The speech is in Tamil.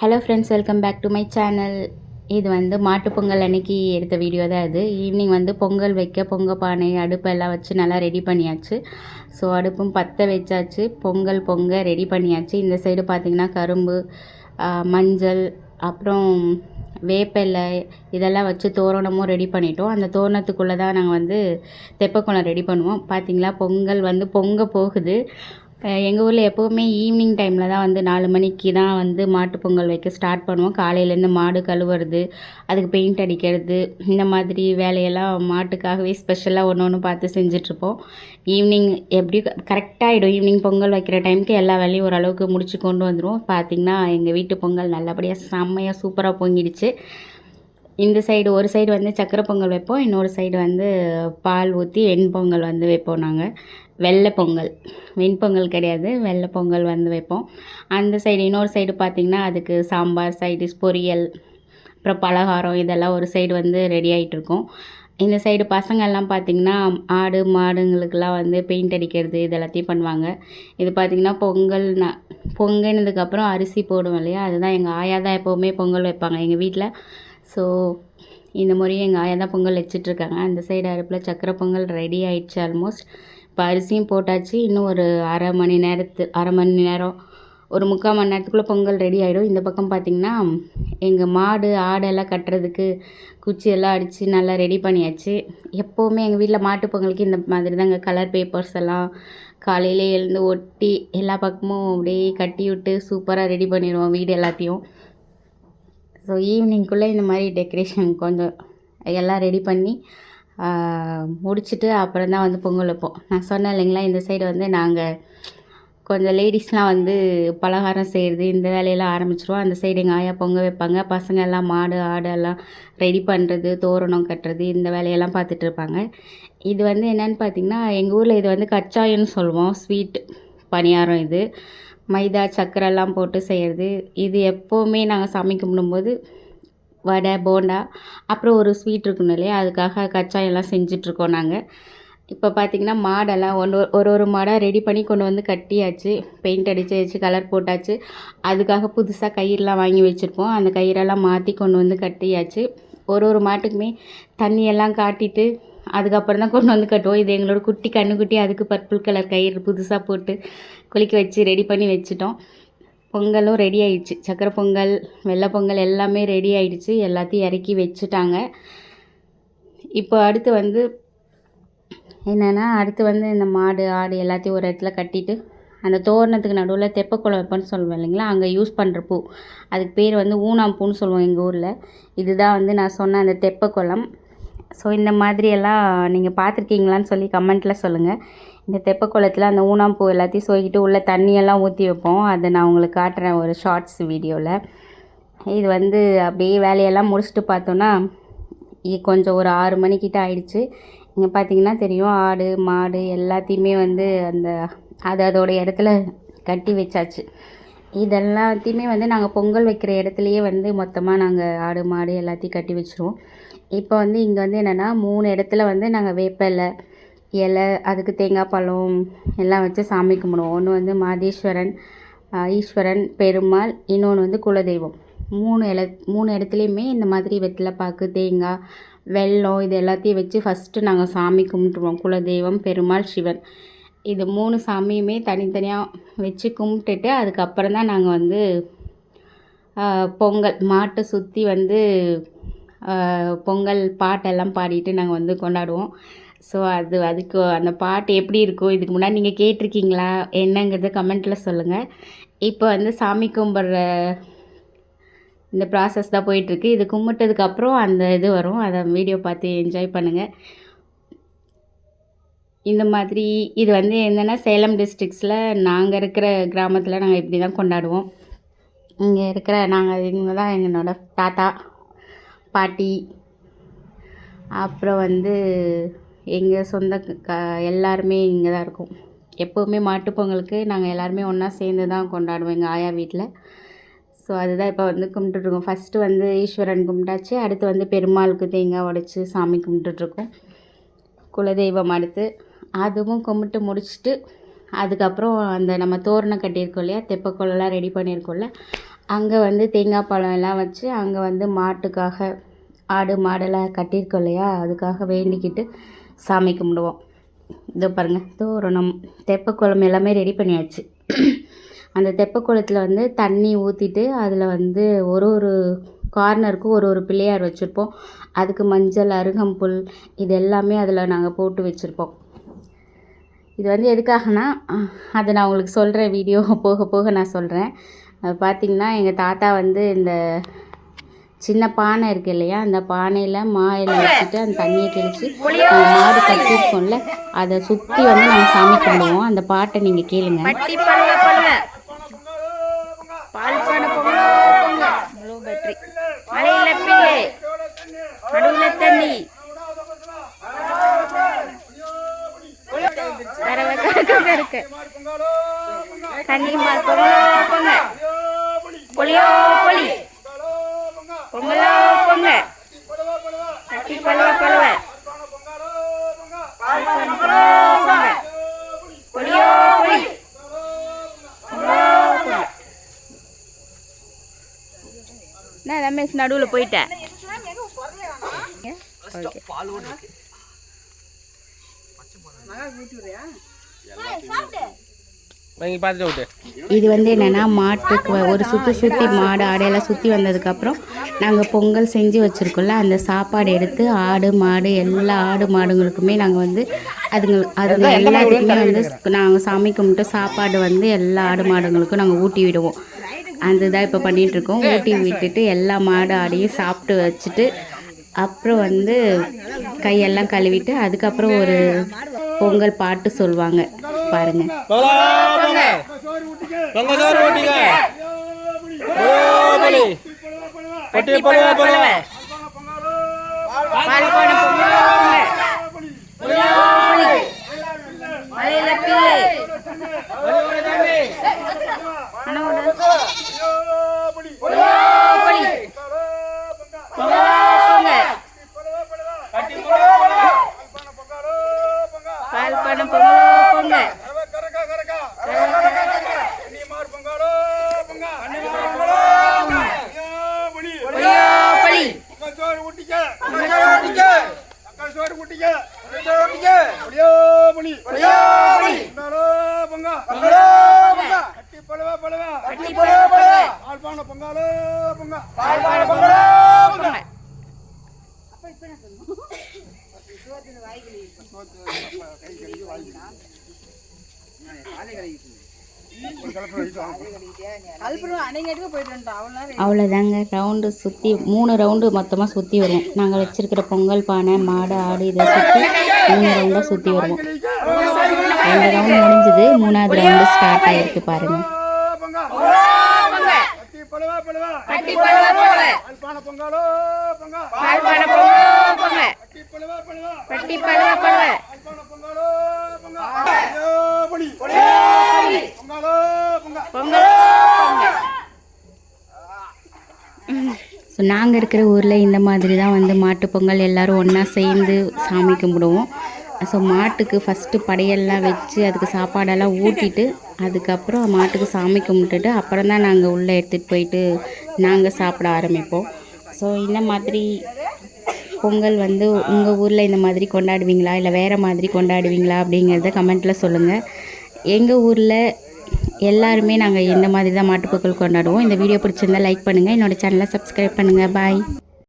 Hello friends welcome back to my channel இது வந்து மாட்டுப்பொங்கல் அன்னைக்கு எடுத்த வீடியோ தான் இது. ஈவினிங் வந்து பொங்கல் வைக்க பொங்க பானை அடுப்பெல்லாம் வச்சு நல்லா ரெடி பண்ணியாச்சு. ஸோ அடுப்பும் பற்ற வச்சாச்சு. பொங்கல் பொங்க ரெடி பண்ணியாச்சு. இந்த சைடு பார்த்திங்கன்னா கரும்பு மஞ்சள் அப்புறம் வேப்பிலை இதெல்லாம் வச்சு தோரணமும் ரெடி பண்ணிட்டோம். அந்த தோரணத்துக்குள்ளே தான் நாங்கள் வந்து தெப்பக்குளம் ரெடி பண்ணுவோம். பார்த்திங்களா பொங்கல் வந்து பொங்க போகுது. எங்கள் ஊரில் எப்போவுமே ஈவினிங் டைமில் தான் வந்து நாலு மணிக்கு தான் வந்து மாட்டு பொங்கல் வைக்க ஸ்டார்ட் பண்ணுவோம். காலையிலேருந்து மாடு கழுவுறது அதுக்கு பெயிண்ட் அடிக்கிறது இந்த மாதிரி வேலையெல்லாம் மாட்டுக்காகவே ஸ்பெஷலாக ஒன்று ஒன்று பார்த்து செஞ்சிட்ருப்போம். ஈவினிங் எப்படி கரெக்டாகிடும் ஈவினிங் பொங்கல் வைக்கிற டைமுக்கு எல்லா வேலையும் ஓரளவுக்கு முடிச்சு கொண்டு வந்துடுவோம் பார்த்திங்கன்னா எங்கள் வீட்டு பொங்கல் நல்லபடியாக செம்மையாக சூப்பராக பொங்கிடுச்சு. இந்த சைடு ஒரு சைடு வந்து சக்கரை பொங்கல் வைப்போம் இன்னொரு சைடு வந்து பால் ஊற்றி வெண்பொங்கல் வந்து வைப்போம் நாங்கள் வெள்ளை பொங்கல். வெண்பொங்கல் கிடையாது வெள்ளை பொங்கல் வந்து வைப்போம். அந்த சைடு இன்னொரு சைடு பார்த்திங்கன்னா அதுக்கு சாம்பார் சைடிஷ் பொரியல் அப்புறம் பலகாரம் இதெல்லாம் ஒரு சைடு வந்து ரெடி ஆகிட்டு இருக்கும். இந்த சைடு பசங்கள்லாம் பார்த்திங்கன்னா ஆடு மாடுங்களுக்கெல்லாம் வந்து பெயிண்ட் அடிக்கிறது இது எல்லாத்தையும் பண்ணுவாங்க. இது பார்த்திங்கன்னா பொங்கல் ந பொங்கினதுக்கப்புறம் அரிசி போடுவோம் இல்லையா? அதுதான் எங்கள் ஆயா தான் எப்போவுமே பொங்கல் வைப்பாங்க. எங்கள் வீட்டில் ஸோ இந்த மாதிரி எங்கள் ஆயா தான் பொங்கல் வச்சிட்ருக்காங்க. அந்த சைடு அடுப்பில் சக்கரை பொங்கல் ரெடி ஆயிடுச்சு ஆல்மோஸ்ட் இப்போ அரிசியும் போட்டாச்சு. இன்னும் ஒரு அரை மணி நேரத்து அரை மணி நேரம் ஒரு முக்கால் மணி நேரத்துக்குள்ளே பொங்கல் ரெடி ஆகிடும் இந்த பக்கம் பார்த்திங்கன்னா எங்கள் மாடு ஆடெல்லாம் கட்டுறதுக்கு குச்சி எல்லாம் அடித்து நல்லா ரெடி பண்ணியாச்சு. எப்போவுமே எங்கள் வீட்டில் மாட்டு பொங்கலுக்கு இந்த மாதிரி தாங்க கலர் பேப்பர்ஸ் எல்லாம் காலையிலே எழுந்து ஒட்டி எல்லா பக்கமும் அப்படியே கட்டி விட்டு சூப்பராக ரெடி பண்ணிடுவோம் வீடு எல்லாத்தையும். ஸோ ஈவினிங்குள்ளே இந்த மாதிரி டெக்கரேஷன் கொஞ்சம் எல்லாம் ரெடி பண்ணி முடிச்சுட்டு அப்புறம் தான் வந்து பொங்கல் வைப்போம். நான் சொன்னேன் இல்லைங்களா இந்த சைடு வந்து நாங்கள் கொஞ்சம் லேடிஸ்லாம் வந்து பலகாரம் செய்கிறது இந்த வேலையெல்லாம் ஆரம்பிச்சிருவோம். அந்த சைடு எங்கள் ஆயா பொங்க வைப்பாங்க. பசங்க எல்லாம் மாடு ஆடு எல்லாம் ரெடி பண்ணுறது தோரணம் கட்டுறது இந்த வேலையெல்லாம் பார்த்துட்டு இருப்பாங்க. இது வந்து என்னன்னு பார்த்திங்கன்னா எங்கள் ஊரில் இது வந்து கச்சாயம்னு சொல்லுவோம். ஸ்வீட் பணியாரம் இது. மைதா சர்க்கரைலாம் போட்டு செய்கிறது இது எப்போவுமே நாங்கள் சாமி கும்பிடும்போது வடை போண்டா அப்புறம் ஒரு ஸ்வீட் இருக்கணும் இல்லையா? அதுக்காக கச்சாயம்லாம் செஞ்சிட்ருக்கோம் நாங்கள் இப்போ பார்த்திங்கன்னா மாடெல்லாம் ஒன்று ஒரு ஒரு மாடாக ரெடி பண்ணி கொண்டு வந்து கட்டியாச்சு. பெயிண்ட் அடிச்சு வச்சு கலர் போட்டாச்சு. அதுக்காக புதுசாக கயிறுலாம் வாங்கி வச்சுருப்போம். அந்த கயிறெல்லாம் மாற்றி கொண்டு வந்து கட்டியாச்சு. ஒரு ஒரு மாட்டுக்குமே தண்ணியெல்லாம் காட்டிட்டு அதுக்கப்புறம் தான் கொண்டு வந்து கட்டுவோம். இது எங்களோட குட்டி கண்ணுக்குட்டி அதுக்கு பர்பிள் கலர் கயிறு புதுசாக போட்டு குளிக்க வச்சு ரெடி பண்ணி வச்சுட்டோம். பொங்கலும் ரெடி ஆயிடுச்சு. சக்கரை பொங்கல் வெள்ளை பொங்கல் எல்லாமே ரெடி ஆயிடுச்சு. எல்லாத்தையும் இறக்கி வச்சுட்டாங்க. இப்போ அடுத்து வந்து என்னென்னா அடுத்து வந்து இந்த மாடு ஆடு எல்லாத்தையும் ஒரு இடத்துல கட்டிட்டு அந்த தோரணத்துக்கு நடுவில் தெப்பக்குளம் வைப்பேன்னு சொல்லுவேன் இல்லைங்களா? அங்கே யூஸ் பண்ணுற பூ. அதுக்கு பேர் வந்து ஊனாம் பூன்னு சொல்லுவோம் எங்கள் ஊரில். இதுதான் வந்து நான் சொன்ன அந்த தெப்பக்குளம். ஸோ இந்த மாதிரியெல்லாம் நீங்கள் பார்த்துருக்கீங்களான்னு சொல்லி கமெண்ட்டில் சொல்லுங்கள் இந்த தெப்ப குளத்தில் அந்த ஊனாம் பூ எல்லாத்தையும் சொருகிட்டு உள்ளே தண்ணியெல்லாம் ஊற்றி வைப்போம். அதை நான் உங்களுக்கு காட்டுறேன் ஒரு ஷார்ட்ஸ் வீடியோவில் இது வந்து அப்படியே வேலையெல்லாம் முடிச்சுட்டு பார்த்தோன்னா கொஞ்சம் ஒரு ஆறு மணிக்கிட்ட ஆயிடுச்சு. இங்கே பார்த்தீங்கன்னா தெரியும் ஆடு மாடு எல்லாத்தையுமே வந்து அந்த அது அதோட இடத்துல கட்டி வச்சாச்சு. இதெல்லாத்தையுமே வந்து நாங்கள் பொங்கல் வைக்கிற இடத்துலையே வந்து மொத்தமாக நாங்கள் ஆடு மாடு எல்லாத்தையும் கட்டி வச்சுருவோம். இப்போ வந்து இங்கே வந்து என்னென்னா மூணு இடத்துல வந்து நாங்கள் வேப்பிலை இலை அதுக்கு தேங்காய் பழம் எல்லாம் வச்சு சாமி கும்பிடுவோம். ஒன்று வந்து மாதேஸ்வரன் ஈஸ்வரன் பெருமாள் இன்னொன்று வந்து குலதெய்வம். மூணு இல மூணு இடத்துலையுமே இந்த மாதிரி வெற்றிலைப்பாக்கு தேங்காய் வெல்லம் இது எல்லாத்தையும் வச்சு ஃபஸ்ட்டு நாங்கள் சாமி கும்பிட்டுருவோம். குலதெய்வம் பெருமாள் சிவன். இது மூணு சாமியுமே தனித்தனியாக வச்சு கும்பிட்டுட்டு அதுக்கப்புறம் தான் நாங்கள் வந்து பொங்கல் மாட்டை சுற்றி வந்து பொங்கல் பாட்டெல்லாம் பாடிட்டு நாங்கள் வந்து கொண்டாடுவோம். ஸோ அது அதுக்கு அந்த பாட்டு எப்படி இருக்கும்? இதுக்கு முன்னாடி நீங்கள் கேட்டிருக்கீங்களா? என்னங்கிறத கமெண்ட்டில் சொல்லுங்கள் இப்போ வந்து சாமி கும்பிட்ற இந்த ப்ராசஸ் தான் போயிட்டுருக்கு. இது கும்பிட்டதுக்கப்புறம் அந்த இது வரும். அதை வீடியோ பார்த்து என்ஜாய் பண்ணுங்கள் இந்த மாதிரி இது வந்து என்னென்னா சேலம் டிஸ்ட்ரிக்ஸில் நாங்கள் இருக்கிற கிராமத்தில் நாங்கள் இப்படி தான் கொண்டாடுவோம். இங்கே இருக்கிற நாங்கள் இவங்க தான் எங்களோட தாத்தா. பாட்டி. அப்புறம் வந்து எங்கள் சொந்த க எல்லாருமே இங்கே தான் இருக்கோம். எப்போவுமே மாட்டுப் பொங்கலுக்கு நாங்கள் எல்லாருமே ஒன்றா சேர்ந்து தான் கொண்டாடுவோம் எங்கள் ஆயா வீட்டில் ஸோ அதுதான் இப்போ வந்து கும்பிட்டுட்ருக்கோம் ஃபஸ்ட்டு வந்து ஈஸ்வரன் கும்பிட்டாச்சு. அடுத்து வந்து பெருமாளுக்கு தேங்காய் உடைச்சி சாமி கும்பிட்டுட்ருக்கோம் குலதெய்வம் அடுத்து. அதுவும் கும்பிட்டு முடிச்சுட்டு அதுக்கப்புறம் அந்த நம்ம தோரணம் கட்டியிருக்கோம் இல்லையா? தெப்பக்குள்ளெல்லாம் ரெடி பண்ணியிருக்கோம்ல. அங்கே வந்து தேங்காய் பழம் எல்லாம் வச்சு அங்கே வந்து மாட்டுக்காக ஆடு மாடெல்லாம் கட்டியிருக்கோம் இல்லையா? அதுக்காக வேண்டிக்கிட்டு சாமி கும்பிடுவோம். இதோ பாருங்கள் தோரணம். தெப்பக்குளம் எல்லாமே ரெடி பண்ணியாச்சு. அந்த தெப்பக்குளத்தில் வந்து தண்ணி ஊற்றிட்டு அதில் வந்து ஒரு ஒரு கார்னருக்கும் ஒரு ஒரு பிள்ளையார் வச்சுருப்போம். அதுக்கு மஞ்சள் அருகம்புல் இது எல்லாமே அதில் நாங்கள் போட்டு வச்சுருப்போம். இது வந்து எதுக்காகனா அதை நான் உங்களுக்கு சொல்கிறேன் வீடியோ போக போக நான் சொல்கிறேன் அது பார்த்திங்கன்னா எங்கள் தாத்தா வந்து இந்த சின்ன பானை இருக்கு இல்லையா அந்த பானையில் மாயில் வச்சுட்டு அந்த தண்ணியை தெளித்து மாடு கட்டியிருக்கோம்ல அதை சுற்றி வந்து நாங்கள் சாமி கும்பிடுவோம். அந்த பாட்டை நீங்கள் கேளுங்க. தண்ணி. பொங்கலோ பொங்க. பொலியோ பொலி பொங்கலோ பொங்க பான பொங்கலோ பொங்க பொலியோ பொலி நான் ரமேஷ் நடுவில் போயிட்டேன் விட்டு இது வந்து என்னென்னா மாட்டுக்கு ஒரு சுற்றி சுற்றி மாடு ஆடையெல்லாம் சுற்றி வந்ததுக்கப்புறம் நாங்கள் பொங்கல் செஞ்சு வச்சுருக்கோம்ல அந்த சாப்பாடு எடுத்து ஆடு மாடு எல்லா ஆடு மாடுங்களுக்குமே நாங்கள் வந்து அதுங்க அதுங்க எல்லாத்துக்குமே வந்து நாங்கள் சாமி கும்பிட்டு சாப்பாடு வந்து எல்லா ஆடு மாடுங்களுக்கும் நாங்கள் ஊட்டி விடுவோம். அந்த இதாக இப்போ பண்ணிகிட்ருக்கோம் ஊட்டி விட்டுட்டு எல்லா மாடு ஆடையும் சாப்பிட்டு வச்சுட்டு அப்புறம் வந்து கையெல்லாம் கழுவிட்டு அதுக்கப்புறம் ஒரு பொங்கல் பாட்டு சொல்லுவாங்க. பாருங்கள் பொங்க பொங்க சோறு ஊட்டிங்க பொலி பொட்டி பொலவ பொலவ பால் பான பொங்கலோ பொங்க பொலியோ பொலி மலையில பிள்ளை அண்ணோட பொலியோ பொலி பொங்கலோ பொங்க பால் பான பொங்கலோ பொங்க பொலியோ பொலி பால் பான பொங்கலோ பொங்க. அவ்வளோதாங்க ரவுண்டு சுற்றி மூணு ரவுண்டு மொத்தமாக சுற்றி வருவோம். நாங்கள் வச்சுருக்கிற பொங்கல் பானை மாடு ஆடு இதை சுற்றி மூணு ரவுண்டாக சுற்றி வருவோம். ரெண்டு ரவுண்டு முடிஞ்சுது. மூணாவது ரவுண்டு ஸ்டார்ட் பொங்கலோ பொங்க ஸோ நாங்கள் இருக்கிற ஊரில் இந்த மாதிரி தான் வந்து மாட்டுப் பொங்கல் எல்லோரும் ஒன்றா சேர்ந்து சாமி கும்பிடுவோம். ஸோ மாட்டுக்கு ஃபஸ்ட்டு படையெல்லாம் வச்சு அதுக்கு சாப்பாடெல்லாம் ஊட்டிட்டு அதுக்கப்புறம் மாட்டுக்கு சாமி கும்பிட்டுட்டு அப்புறம் தான் நாங்கள் உள்ளே எடுத்துகிட்டு போயிட்டு நாங்கள் சாப்பிட ஆரம்பிப்போம். ஸோ இந்த மாதிரி பொங்கல் வந்து உங்கள் ஊரில் இந்த மாதிரி கொண்டாடுவீங்களா? இல்லை வேறு மாதிரி கொண்டாடுவீங்களா? அப்படிங்கிறத கமெண்ட்டில் சொல்லுங்கள் எங்கள் ஊரில் எல்லாருமே நாங்கள் இந்த மாதிரி தான் மாட்டுப்பொங்கல் கொண்டாடுவோம். இந்த வீடியோ பிடிச்சிருந்தா லைக் பண்ணுங்கள் என்னோட சேனலை சப்ஸ்கிரைப் பண்ணுங்கள் பாய்